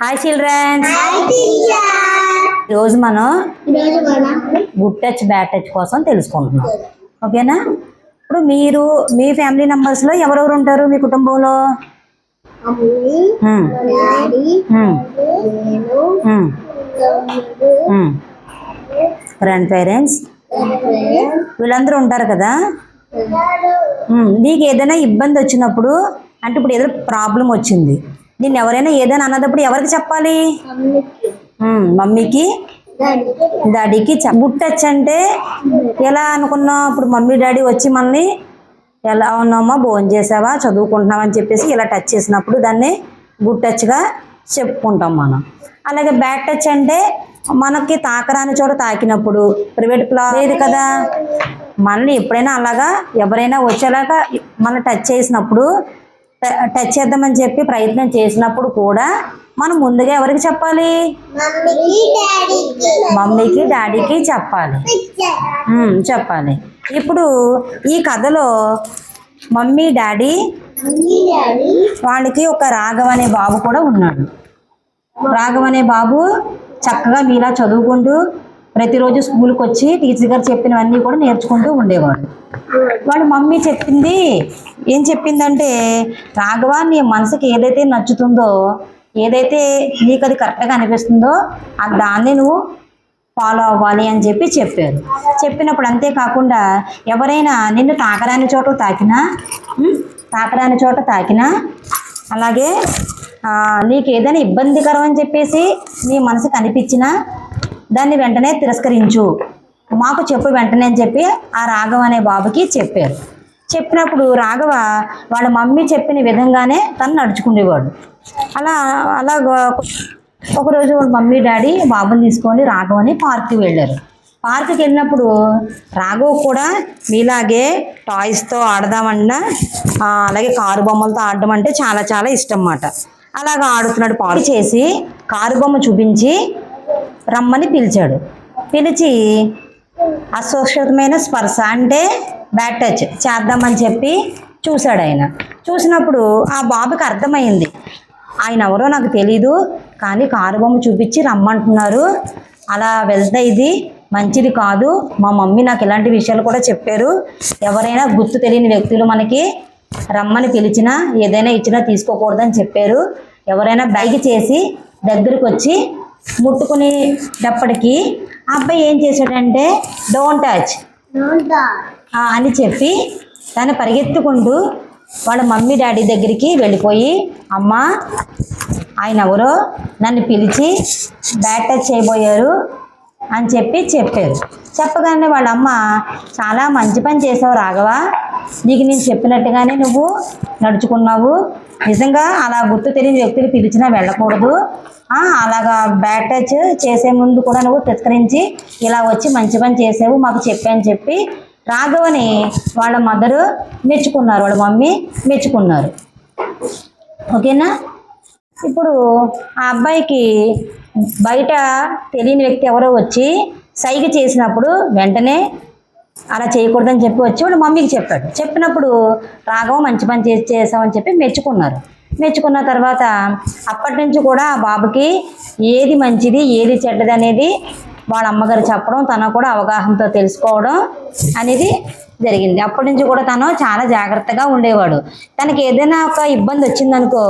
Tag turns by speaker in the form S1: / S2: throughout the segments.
S1: Hi children's రోజు మనం
S2: ఈరోజు మనం
S1: గుడ్ టచ్ బ్యాడ్ టచ్ కోసం తెలుసుకుంటున్నాం. ఓకేనా? ఇప్పుడు మీరు మీ ఫ్యామిలీ మెంబర్స్లో ఎవరెవరు ఉంటారు మీ కుటుంబంలో. గ్రాండ్ పేరెంట్స్ వీళ్ళందరూ ఉంటారు కదా? నీకు ఏదైనా ఇబ్బంది వచ్చినప్పుడు అంటే ఇప్పుడు ఏదైనా ప్రాబ్లం వచ్చింది నేను ఎవరైనా ఏదైనా అన్నదప్పుడు ఎవరికి చెప్పాలి?
S2: మమ్మీకి? డాడీకి
S1: డాడీకి గుడ్ టచ్ అంటే ఎలా అనుకున్నావు? ఇప్పుడు మమ్మీ డాడీ వచ్చి మనల్ని ఎలా ఉన్నామా భోజనం చేసావా? చదువుకుంటున్నావా? అని చెప్పేసి ఇలా టచ్ చేసినప్పుడు దాన్ని గుడ్ టచ్గా చెప్పుకుంటాం మనం. అలాగే బ్యాడ్ టచ్ అంటే మనకి తాకరాని చోట తాకినప్పుడు ప్రైవేట్ ప్లా లేదు కదా? మనల్ని ఎప్పుడైనా అలాగా ఎవరైనా వచ్చేలాగా మనం టచ్ చేసినప్పుడు టచ్ చేద్దామని చెప్పి ప్రయత్నం చేసినప్పుడు కూడా మనం ముందుగా ఎవరికి చెప్పాలి?
S2: మమ్మీకి డాడీకి
S1: చెప్పాలి. చెప్పాలి. ఇప్పుడు ఈ కథలో మమ్మీ డాడీ
S2: మమ్మీ డాడీ
S1: వాళ్ళకి ఒక రాఘవ్ అనే బాబు కూడా ఉన్నాడు. రాఘవ్ అనే బాబు చక్కగా మీలా చదువుకుంటూ ప్రతిరోజు స్కూల్కి వచ్చి టీచర్ గారు చెప్పినవన్నీ కూడా నేర్చుకుంటూ ఉండేవాడు వాళ్ళ మమ్మీ చెప్పింది ఏం చెప్పిందంటే రాఘవ నీ మనసుకి ఏదైతే నచ్చుతుందో ఏదైతే నీకు అది కరెక్ట్గా అనిపిస్తుందో ఆ దాన్ని నువ్వు ఫాలో అవ్వాలి అని చెప్పి చెప్పారు. చెప్పినప్పుడు అంతేకాకుండా ఎవరైనా నిన్ను తాకరాని చోట తాకినా తాకరాని చోట తాకినా అలాగే నీకు ఏదైనా ఇబ్బందికరం అని చెప్పేసి నీ మనసుకు అనిపించినా దాన్ని వెంటనే తిరస్కరించు. మాకు చెప్పు వెంటనే అని చెప్పి ఆ రాఘవ అనే బాబుకి చెప్పారు. చెప్పినప్పుడు రాఘవ వాళ్ళ మమ్మీ చెప్పిన విధంగానే తను నడుచుకునేవాడు అలా అలా ఒకరోజు వాళ్ళ మమ్మీ డాడీ బాబుని తీసుకొని రాఘవని పార్క్కి వెళ్ళారు. పార్క్కి వెళ్ళినప్పుడు రాఘవ్ కూడా మీలాగే టాయ్స్తో ఆడదామన్నా అలాగే కారు బొమ్మలతో ఆడడం అంటే చాలా చాలా ఇష్టం అన్నమాట. అలాగా ఆడుతున్నాడు. పాడు చేసి కారు బొమ్మ చూపించి రమ్మని పిలిచాడు. పిలిచి అసురక్షితమైన స్పర్శ అంటే బ్యాడ్ టచ్ చేద్దామని చెప్పి చూశాడు ఆయన. చూసినప్పుడు ఆ బాబుకి అర్థమైంది. ఆయన ఎవరో నాకు తెలీదు కానీ కారు బొమ్మ చూపించి రమ్మంటున్నారు. అలా వెళ్తే ఇది మంచిది కాదు. మా మమ్మీ నాకు ఇలాంటి విషయాలు కూడా చెప్పారు. ఎవరైనా గుర్తు తెలియని వ్యక్తులు మనకి రమ్మని పిలిచినా ఏదైనా ఇచ్చినా తీసుకోకూడదని చెప్పారు. ఎవరైనా బైక్ చేసి దగ్గరికి వచ్చి ముట్టుకునేటప్పటికి ఆ అబ్బాయి ఏం చేశాడంటే డోంట్ టచ్ అని చెప్పి తను పరిగెత్తుకుంటూ వాళ్ళ మమ్మీ డాడీ దగ్గరికి వెళ్ళిపోయి అమ్మా ఆయన ఎవరో నన్ను పిలిచి బ్యాట్ టచ్ చేయబోయారు అని చెప్పి చెప్పారు. చెప్పగానే వాళ్ళ అమ్మ చాలా మంచి పని చేసావు రాఘవ నీకు నేను చెప్పినట్టుగానే నువ్వు నడుచుకున్నావు. నిజంగా అలా గుర్తు తెలియని వ్యక్తులు పిలిచినా వెళ్ళకూడదు. అలాగా బ్యాట్ టచ్ చేసే ముందు కూడా నువ్వు తిరస్కరించి ఇలా వచ్చి మంచి పని చేసావు మాకు చెప్పని చెప్పి రాఘవని వాళ్ళ మదరు మెచ్చుకున్నారు వాళ్ళ మమ్మీ మెచ్చుకున్నారు. ఓకేనా? ఇప్పుడు ఆ అబ్బాయికి బయట తెలియని వ్యక్తి ఎవరో వచ్చి సైగ చేసినప్పుడు వెంటనే అలా చేయకూడదని చెప్పి వచ్చి వాళ్ళ మమ్మీకి చెప్పాడు. చెప్పినప్పుడు రాఘవ మంచి పని చేసి చేసామని చెప్పి మెచ్చుకున్నారు. మెచ్చుకున్న తర్వాత అప్పటి నుంచి కూడా ఆ బాబుకి ఏది మంచిది ఏది చెడ్డది అనేది వాళ్ళ అమ్మగారు చెప్పడం తన కూడా అవగాహనతో తెలుసుకోవడం అనేది జరిగింది. అప్పటి నుంచి కూడా తను చాలా జాగ్రత్తగా ఉండేవాడు. తనకి ఏదైనా ఒక ఇబ్బంది వచ్చిందనుకో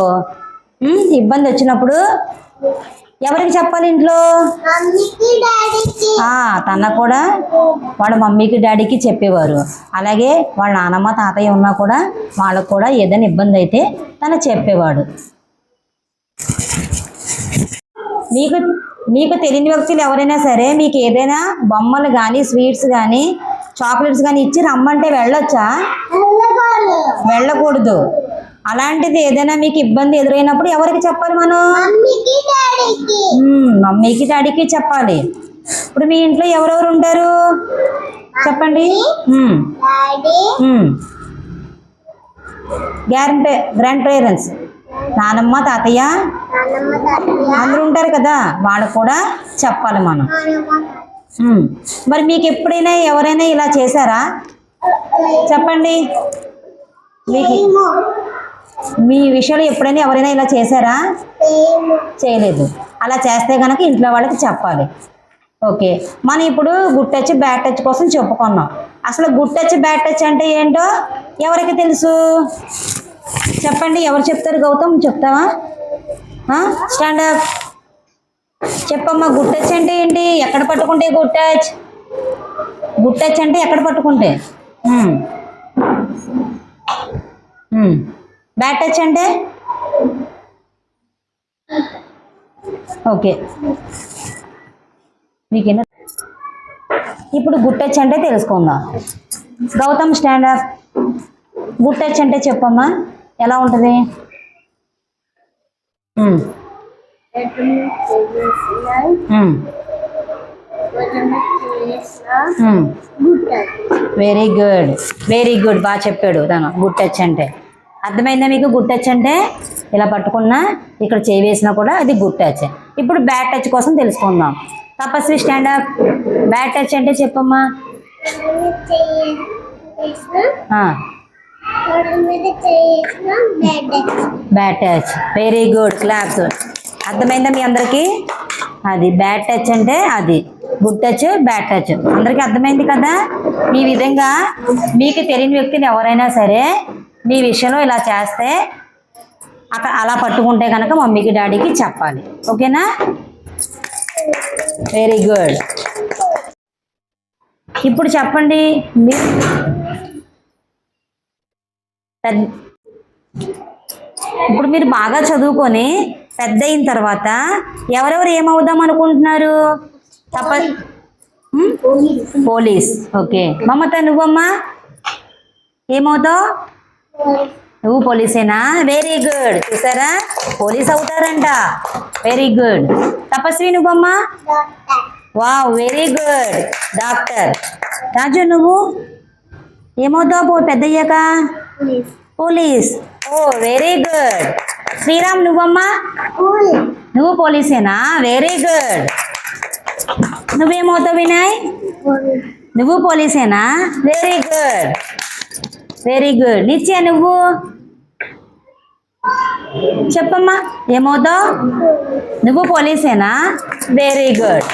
S1: ఇబ్బంది వచ్చినప్పుడు ఎవరికి చెప్పాలి ఇంట్లో? తన కూడా వాళ్ళ మమ్మీకి డాడీకి చెప్పేవారు. అలాగే వాళ్ళ నానమ్మ తాతయ్య ఉన్నా కూడా వాళ్ళకు కూడా ఏదైనా ఇబ్బంది అయితే తను చెప్పేవాడు. మీకు మీకు తెలియని వ్యక్తులు ఎవరైనా సరే మీకు ఏదైనా బొమ్మలు కానీ స్వీట్స్ కానీ చాక్లెట్స్ కానీ ఇచ్చి రమ్మంటే వెళ్ళొచ్చా?
S2: వెళ్ళకూడదు.
S1: అలాంటిది ఏదైనా మీకు ఇబ్బంది ఎదురైనప్పుడు ఎవరికి చెప్పాలి మనం?
S2: మమ్మీకి డాడీకి.
S1: చెప్పాలి. ఇప్పుడు మీ ఇంట్లో ఎవరెవరు ఉంటారు? చెప్పండి. Grand grand parents. నానమ్మ తాతయ్య. అందరూ ఉంటారు కదా వాళ్ళకు కూడా చెప్పాలి మనం. మరి మీకు ఎప్పుడైనా ఎవరైనా ఇలా చేశారా? చెప్పండి. మీకు మీ విషయంలో ఎప్పుడైనా ఎవరైనా ఇలా చేశారా? చేయలేదు. అలా చేస్తే కనుక ఇంట్లో వాళ్ళకి చెప్పాలి. ఓకే. మనం ఇప్పుడు గుడ్ టచ్ బ్యాడ్ టచ్ కోసం చెప్పుకున్నాం. అసలు గుడ్ టచ్ బ్యాడ్ టచ్ అంటే ఏంటో ఎవరికి తెలుసు? చెప్పండి. ఎవరు చెప్తారు? గౌతమ్ చెప్తావా? స్టాండప్ చెప్పమ్మా. గుడ్ టచ్ అంటే ఏంటి? ఎక్కడ పట్టుకుంటే గుడ్ టచ్? గుడ్ టచ్ అంటే ఎక్కడ పట్టుకుంటే? బ్యాక్ టచ్ అంటే? ఓకే మీకేనా? ఇప్పుడు గుడ్ టచ్ అంటే తెలుసుకుందాం. గౌతమ్ స్టాండప్ గుడ్ టచ్ అంటే చెప్పమ్మా. ఎలా ఉంటుంది? వెరీ గుడ్ వెరీ గుడ్ బాగా చెప్పాడు తను. గుడ్ టచ్ అంటే. అర్థమైందా మీకు? గుడ్ టచ్ అంటే ఇలా పట్టుకున్నా ఇక్కడ చేయి వేసినా కూడా అది గుడ్ టచ్ ఇప్పుడు బ్యాడ్ టచ్ కోసం తెలుసుకుందాం. Tapasvi stand up bad touch అంటే చెప్పమ్మా. Bad touch. Very good claps అర్థమైందా మీ అందరికీ? అది బ్యాడ్ టచ్ అంటే అది. Good touch bad touch. అందరికీ అర్థమైంది కదా? ఈ విధంగా మీకు తెలియని వ్యక్తిని ఎవరైనా సరే మీ విషయంలో ఇలా చేస్తే అక్కడ అలా పట్టుకుంటే కనుక మమ్మీకి డాడీకి చెప్పాలి. ఓకేనా? వెరీ గుడ్ ఇప్పుడు చెప్పండి. మీరు ఇప్పుడు మీరు బాగా చదువుకొని పెద్ద అయిన తర్వాత ఎవరెవరు ఏమవుదాం అనుకుంటున్నారు? తప్ప పోలీస్. ఓకే. మమత నువ్వమ్మా? ఏమవుతావు? నువ్వు పోలీసేనా? వెరీ గుడ్ చూసారా? పోలీస్ అవుతారంట. Very good Tapasvi నువ్వమ్మా? Wow very good doctor Raju నువ్వు? ఏమవుతావు పో పెద్దయ్యాక?
S2: Police
S1: oh very good Sriram నువ్వమ్మా? నువ్వు పోలీసేనా? వెరీ గుడ్ నువ్వేమవుతావు వినయ్? నువ్వు పోలీసేనా? Very good very good Nitya నువ్వు? చెప్పమ్మా. ఏమవుతావు? నువ్వు పోలీసేనా? Very good